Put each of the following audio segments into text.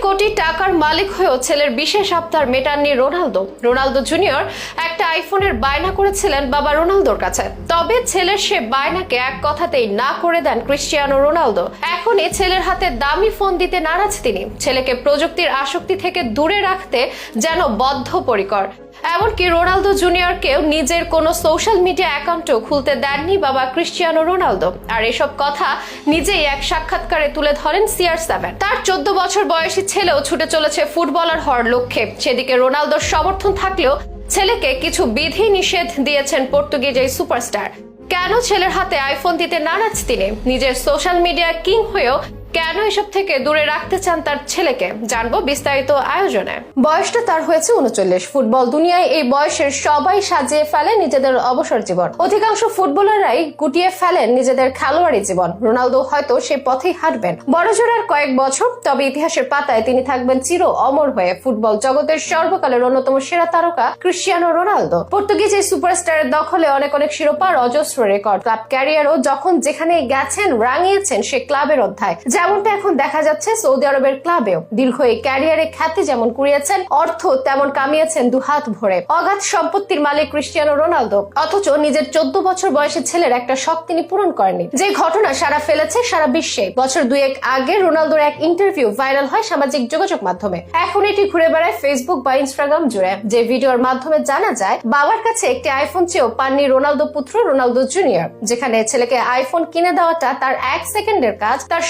কোটি টাকার মালিক হয়েও ছেলের বিশেষ আবদার মেটাননি রোনালদো। রোনালদো জুনিয়র একটা আইফোনের বায়না করেছিলেন বাবা রোনালদোর কাছে। তবে ছেলের সে বায়নাকে এক কথাতেই না করে দেন ক্রিস্টিয়ানো রোনালদো। এখন ছেলের হাতে দামি ফোন দিতে নারাজ তিনি। ছেলেকে প্রযুক্তির আসক্তি থেকে দূরে রাখতে যেন বদ্ধপরিকর। এমনকি রোনালদো জুনিয়রকেও নিজের কোনো সোশ্যাল মিডিয়া অ্যাকাউন্টও খুলতে দেননি বাবা ক্রিশ্চিয়ানো রোনালদো। আর এসব কথা নিজেই এক সাক্ষাৎকারে তুলে ধরেন সিআর সেভেন। তার চোদ্দ বছর বয়সী ছেলেও ছুটে চলেছে ফুটবলার হওয়ার লক্ষ্যে। সেদিকে রোনালদোর সমর্থন থাকলেও ছেলেকে কিছু বিধি নিষেধ দিয়েছেন পর্তুগিজ এই সুপারস্টার। কেন ছেলের হাতে আইফোন দিতে নারাজ তিনি? নিজের সোশ্যাল মিডিয়া কিং হয়েও কেন এসব থেকে দূরে রাখতে চান তার ছেলেকে? জানব বিস্তারিত আয়োজনে। বয়সটা তার হয়েছে উনচল্লিশ। ফুটবল দুনিয়ায় এই বয়সের সবাই সাজিয়ে ফেলে নিজেদের অবসর জীবন। অধিকাংশ ফুটবলাররাই গুটিয়ে ফেলেন নিজেদের খেলোয়াড়ি জীবন। রোনালদো হয়তো সে পথেই হাঁটবেন। বড়জোড়ার কয়েক বছর, তবে ইতিহাসের পাতায় তিনি থাকবেন চির অমর হয়ে। ফুটবল জগতের সর্বকালের অন্যতম সেরা তারকা ক্রিশ্চিয়ানো রোনালদো। পর্তুগিজ এই সুপারস্টারের দখলে অনেক অনেক শিরোপার অজস্র রেকর্ড। ক্লাব ক্যারিয়ারও যখন যেখানে গেছেন, রাঙিয়েছেন সে ক্লাবের অধ্যায়। যেমনটা এখন দেখা যাচ্ছে, সৌদি আরবের ক্লাবেও দীর্ঘ এই ক্যারিয়ারে খ্যাতি যেমন কুড়িয়েছেন, অর্থ তেমন কামিয়েছেন দুহাত ভরে। অগাধ সম্পত্তির মালিক ক্রিস্টিয়ানো রোনালদো, অথচ নিজের চোদ্দ বছর বয়সী ছেলের একটা শখ তিনি পূরণ করেননি। যে ঘটনা সারা ফেলেছে সারা বিশ্বে। বছর দুয়েক আগে রোনালদোর এক ইন্টারভিউ ভাইরাল হয় সামাজিক যোগাযোগ মাধ্যমে। এখন এটি ঘুরে বেড়ায় ফেসবুক বা ইনস্টাগ্রাম জুড়ে। যে ভিডিওর মাধ্যমে জানা যায়, বাবার কাছে একটি আইফোন চেয়েও পাননি রোনালদো পুত্র রোনালদো জুনিয়র, যেখানে ছেলেকে আইফোন কিনে দেওয়াটা তার এক সেকেন্ডের কাজ, তার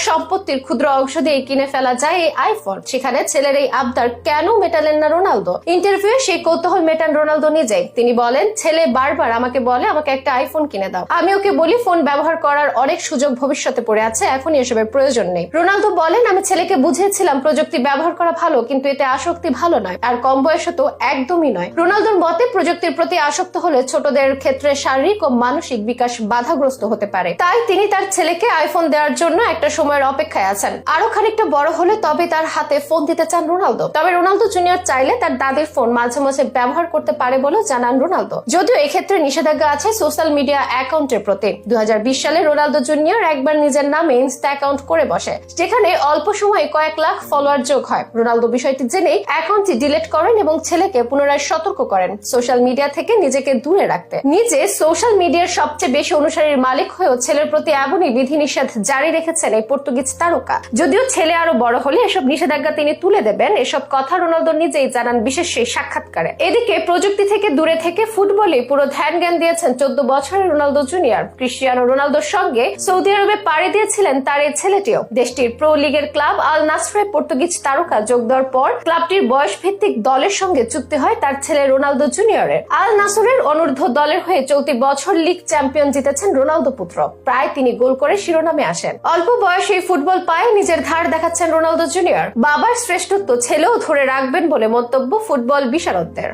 সম্পত্তির ক্ষুদ্র অংশ দিয়ে কিনে ফেলা যায় এই আইফোন। সেখানে ছেলের এই আবদার কেন মেটালেন না রোনালদো? ইন্টারভিউ সেই কৌতূহল মেটান রোনালদো নিজেই তিনি বলেন, ছেলে বারবার আমাকে বলে, আমাকে একটা আইফোন কিনে দাও। আমি ওকে বলি, ফোন ব্যবহার করার অনেক সুযোগ ভবিষ্যতে পড়ে আছে এখন এসবের প্রয়োজন নেই। রোনালদো বলেন, আমি ছেলেকে বুঝিয়েছিলাম প্রযুক্তি ব্যবহার করা ভালো, কিন্তু এতে আসক্তি ভালো নয়, আর কম বয়সে তো একদমই নয়। রোনালদোর মতে, প্রযুক্তির প্রতি আসক্ত হলে ছোটদের ক্ষেত্রে শারীরিক ও মানসিক বিকাশ বাধাগ্রস্ত হতে পারে। তাই তিনি তার ছেলেকে আইফোন দেওয়ার জন্য একটা সময়ের অপেক্ষায় আছেন। আরও খানিকটা বড় হলে তবে তার হাতে ফোন দিতে চান রোনালদো। তবে রোনালদো জুনিয়র চাইলে তার দাদির ফোন মাঝে মাঝে ব্যবহার করতে পারে বলেও জানান রোনালদো। যদিও এক্ষেত্রে নিষেধাজ্ঞা আছে সোশ্যাল মিডিয়া অ্যাকাউন্টের প্রতি। দু সালে রোনালদো জুনিয়র একবার নিজের নামে ইনস্টা অ্যাকাউন্ট করে বসে, যেখানে অল্প সময়ে কয়েক লাখ ফলোয়ার যোগ হয়। রোনালদো বিষয়টি জেনেই অ্যাকাউন্টটি ডিলিট করেন এবং ছেলেকে পুনরায় সতর্ক করেন। সোশ্যাল মিডিয়া থেকে নিজেকে দূরে রাখতে। নিজে সোশ্যাল মিডিয়ার সবচেয়ে বেশি অনুসারীর মালিক হয়েও ছেলের প্রতি এমনই বিধিনিষেধ জারি রেখেছেন এই পর্তুগিজ তারকা যদিও ছেলে আরও বড় হলে এসব নিষেধাজ্ঞা তিনি তুলে দেবেন। এসব কথা রোনালদো নিজেই জানান বিশেষ সেই সাক্ষাৎকারে। এদিকে প্রযুক্তি থেকে দূরে থেকে ফুটবলে পুরো ধ্যান জ্ঞান দিয়েছেন চোদ্দ বছরের রোনালদো জুনিয়র। ক্রিস্টিয়ানো রোনালদোর সঙ্গে সৌদি আরবে পাড়ি দিয়েছিলেন তার এই ছেলেটিও। দেশটির প্রো লিগের ক্লাব আল নাসরে পর্তুগিজ তারকা যোগ দেওয়ার পর ক্লাবটির বয়স ভিত্তিক দলের সঙ্গে চুক্তি হয় তার ছেলে রোনালদো জুনিয়রের। আল নাসরের অনূর্ধ্ব দলের হয়ে চলতি বছর লিগ চ্যাম্পিয়ন জিতেছেন রোনালদো পুত্র। প্রায় তিনি গোল করে শিরোনামে আসেন। অল্প বয়সে ফুটবল পায়ে নিজের ধার দেখাচ্ছেন রোনালদো জুনিয়র। বাবার শ্রেষ্ঠত্ব ছেলেও ধরে রাখবেন বলে মন্তব্য ফুটবল বিশারদদের।